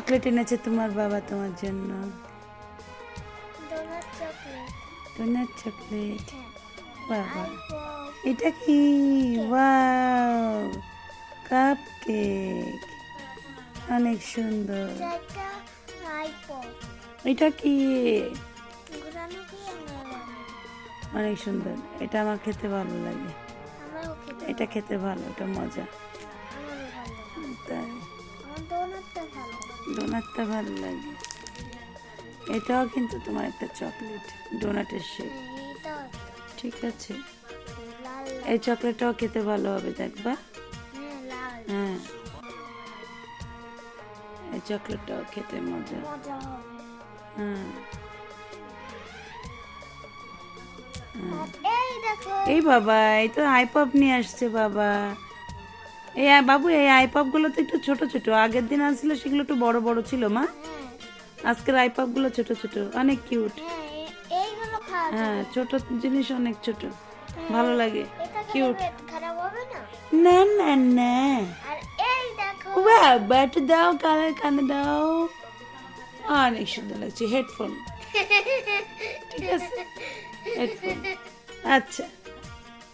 Chocolate এনেছে তোমার বাবা তোমার জন্য। ডোনাট চকলেট ডোনাট চকলেট হ্যাঁ। বাবা। এটা কি? ওয়াও কাপ কেক অনেক সুন্দর। এটা কি? অনেক সুন্দর। এটা আমার খেতে ভালো লাগে। এটা খেতে ভালো এটা মজা। ডোনাটটা ভালো লাগে। এটাও কিন্তু তোমার একটা চকলেট ডোনাটের শেপ হ্যাঁ ঠিক আছে? এই চকলেটটাও খেতে ভালো হবে দেখবা। হ্যাঁ। হ্যাঁ এই চকলেটটাও খেতে মজা। হ্যাঁ। এই এই বাবা এই তো আইপপ নিয়ে আসছে বাবা। এই বাবু, এই আইপপগুলো তো একটু ছোট ছোট। আগের দিন আসছিল সেগুলো একটু বড় বড় ছিল মা। আজকের আইপপগুলো ছোট ছোট, অনেক কিউট হ্যাঁ ছোট জিনিস অনেক ছোট, ভালো লাগে। কিউট না না না। বাবা, একটু দাও কানে কানে দাও। অনেক সুন্দর লাগছে হেডফোন ঠিক আছে আচ্ছা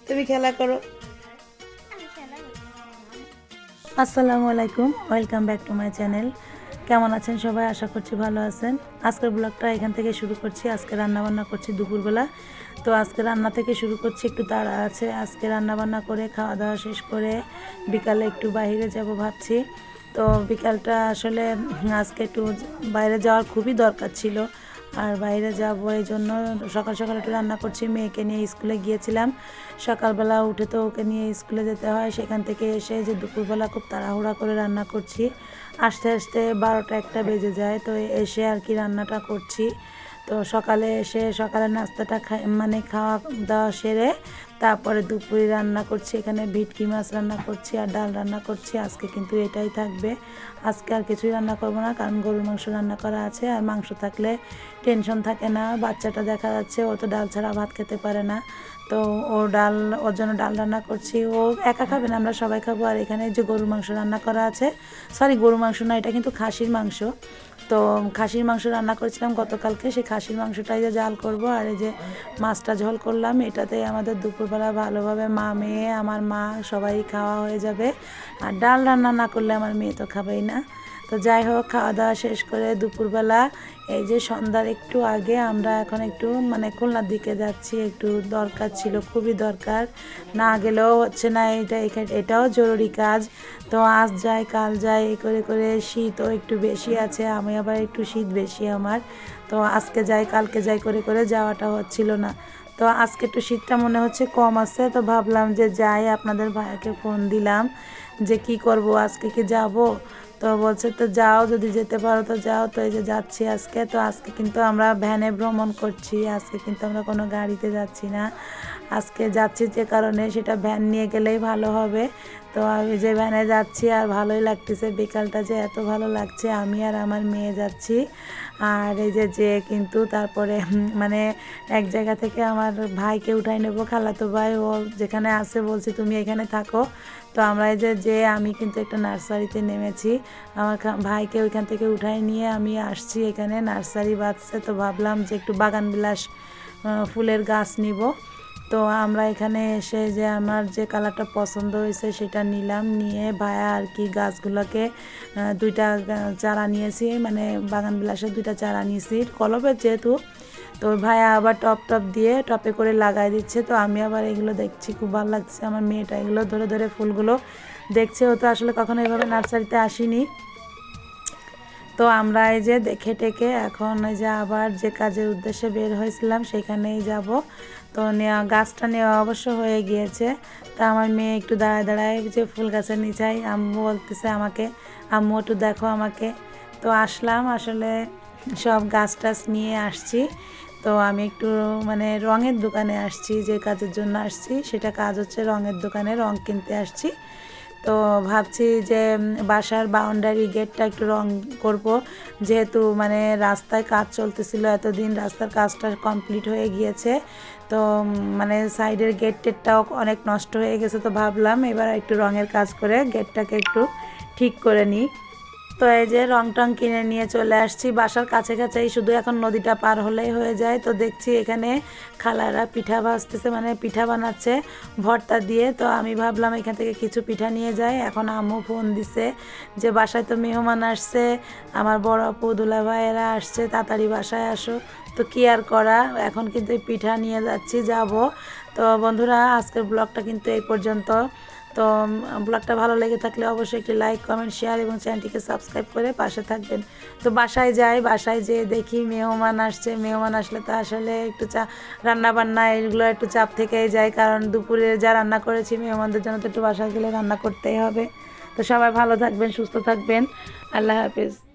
তুমি খেলা করো। আসসালামু আলাইকুম welcome back to my channel কেমন আছেন সবাই? আশা করছি ভালো আছেন। আজকের ব্লগটা এখান থেকে শুরু করছি। আজকে রান্না বান্না করছি দুপুরবেলা। তো আজকে রান্না থেকে শুরু করছি, একটু তাড়া আছে। আজকে রান্না বান্না করে খাওয়া দাওয়া শেষ করে বিকালে একটু বাইরে যাব ভাবছি। তো বিকালটা আসলে আজকে একটু বাইরে যাওয়ার খুবই দরকার ছিল। আর বাইরে যাব এই জন্য সকাল সকাল একটু রান্না করছি। মেয়েকে নিয়ে স্কুলে গিয়েছিলাম। সকালবেলা উঠে তো ওকে নিয়ে স্কুলে যেতে হয়। সেখান থেকে এসে যে দুপুরবেলা খুব তাড়াহুড়া করে রান্না করছি। আস্তে আস্তে বারোটা একটা বেজে যায়। তো এসে আর কি রান্নাটা করছি। তো সকালে এসে সকালে নাস্তাটা মানে খাওয়া দাওয়া সেরে তারপরে দুপুরে রান্না করছি, এখানে ভিটকি মাছ রান্না করছি আর ডাল রান্না করছি। আজকে কিন্তু এটাই থাকবে। আজকে আর কিছুই রান্না করব না, কারণ গরুর মাংস রান্না করা আছে আর মাংস থাকলে টেনশন থাকে না। বাচ্চাটা দেখা যাচ্ছে, ও তো ডাল ছাড়া ভাত খেতে পারে না। তো ও ডাল, ওর জন্য ডাল রান্না করছি। ও একা খাবে না, আমরা সবাই খাব। আর এখানে যে গরুর মাংস রান্না করা আছে সরি গরুর মাংস না, এটা কিন্তু খাসির মাংস। তো খাসির মাংস রান্না করেছিলাম গতকালকে, সেই খাসির মাংসটাই যে জাল করব। আর এই যে মাছটা ঝোল করলাম এটাতেই আমাদের দুপুরবেলা ভালোভাবে মা মেয়ে, আমার মা সবাই খাওয়া হয়ে যাবে। আর ডাল রান্না না করলে আমার মেয়ে তো খাবেই না। তো যাই হোক, খাওয়া দাওয়া শেষ করে দুপুরবেলা, এই যে সন্ধ্যার একটু আগে আমরা এখন একটু মানে খুলনার দিকে যাচ্ছি, একটু দরকার ছিল, খুবই দরকার। না গেলেও হচ্ছে না, এটা এটাও জরুরি কাজ। তো আজ যাই, কাল যাই, এই করে করে শীতও একটু বেশি আছে, আমি আবার একটু শীত বেশি আমার। তো আজকে যাই, কালকে যাই করে করে যাওয়াটা হচ্ছিল না। তো আজকে একটু শীতটা মনে হচ্ছে কম আছে, তো ভাবলাম যে যাই, আপনাদের ভাইয়াকে ফোন দিলাম যে কি করব, আজকে কি যাব? তো বলছে, তো যাও, যদি যেতে পারো তো যাও। তো এই যে যাচ্ছি আজকে। তো আজকে কিন্তু আমরা ভ্যানে ভ্রমণ করছি। আজকে কিন্তু আমরা কোনো গাড়িতে যাচ্ছি না। আজকে যাচ্ছি যে কারণে সেটা ভ্যান নিয়ে গেলেই ভালো হবে। তো আমি যে ভ্যানে যাচ্ছি আর ভালোই লাগতেছে, বিকালটা যে এত ভালো লাগছে, আমি আর আমার মেয়ে যাচ্ছি। আর এই যে যে কিন্তু তারপরে মানে এক জায়গা থেকে আমার ভাইকে উঠাই নেব, খালাতো ভাই, ও যেখানে আছে বলছি তুমি এখানে থাকো। তো আমরা এই যে যে, আমি কিন্তু একটা নার্সারিতে নেমেছি। আমার ভাইকে ওইখান থেকে উঠাই নিয়ে আমি আসছি এখানে। নার্সারি বাঁচছে তো ভাবলাম যে একটু বাগান বিলাস ফুলের গাছ নিব। তো আমরা এখানে এসে যে আমার যে কালারটা পছন্দ হয়েছে সেটা নিলাম। নিয়ে ভায়া আর কি গাছগুলোকে দুইটা চারা নিয়েছি। মানে বাগান বিলাসের দুইটা চারা নিয়েছি। কলবের যেহেতু, তো ভাইয়া আবার টপ টপ দিয়ে টপে করে লাগাই দিচ্ছে। তো আমি আবার এগুলো দেখছি, খুব ভালো লাগছে। আমার মেয়েটা এগুলো ধরে ধরে ফুলগুলো দেখছে। ও তো আসলে কখনো এভাবে নার্সারিতে আসিনি। তো আমরা এই যে দেখে টেকে এখন এই যে আবার যে কাজের উদ্দেশ্যে বের হয়েছিলাম সেখানেই যাব। তো নেওয়া, গাছটা নেওয়া অবশ্য হয়ে গিয়েছে। তা আমার মেয়ে একটু দাঁড়ায় দাঁড়ায় যে ফুল গাছের নিচাই আম্মু বলতেছে আমাকে, আম্মু একটু দেখো আমাকে। তো আসলাম, আসলে সব গাছ টাছ নিয়ে আসছি। তো আমি একটু মানে রঙের দোকানে আসছি, যে কাজের জন্য আসছি, সেটা কাজ হচ্ছে রঙের দোকানে রঙ কিনতে আসছি। তো ভাবছি যে বাসার বাউন্ডারি গেটটা একটু রং করব। যেহেতু মানে রাস্তায় কাজ চলতেছিল, এতদিন রাস্তার কাজটা কমপ্লিট হয়ে গিয়েছে। তো মানে সাইডের গেট টেটটাও অনেক নষ্ট হয়ে গেছে, তো ভাবলাম এবার একটু রঙের কাজ করে গেটটাকে একটু ঠিক করে নিই। তো এই যে রং টং কিনে নিয়ে চলে আসছি। বাসার কাছে কাছেই শুধু এখন নদীটা পার হলেই হয়ে যায়। তো দেখছি এখানে খালারা পিঠা ভাজতেছে মানে পিঠা বানাচ্ছে ভর্তা দিয়ে। তো আমি ভাবলাম এখান থেকে কিছু পিঠা নিয়ে যাই। এখন আম্মু ফোন দিছে যে বাসায় তো মেহমান আসছে, আমার বড় আপু দুলা ভাইয়েরা আসছে, তাড়াতাড়ি বাসায় আসো। তো কি আর করা? এখন কিন্তু পিঠা নিয়ে যাচ্ছি, যাব। তো বন্ধুরা, আজকের ব্লগটা কিন্তু এই পর্যন্ত। তো ব্লগটা ভালো লেগে থাকলে অবশ্যই একটি লাইক কমেন্ট শেয়ার এবং চ্যানেলটিকে সাবস্ক্রাইব করে পাশে থাকবেন। তো বাসায় যাই, বাসায় যেয়ে দেখি মেহমান আসছে। মেহমান আসলে তো আসলে একটু চা, রান্নাবান্না এগুলো একটু চাপ থেকেই যায়, কারণ দুপুরে যা রান্না করেছি মেহমানদের জন্য তো একটু বাসায় গেলে রান্না করতেই হবে। তো সবাই ভালো থাকবেন, সুস্থ থাকবেন। আল্লাহ হাফেজ।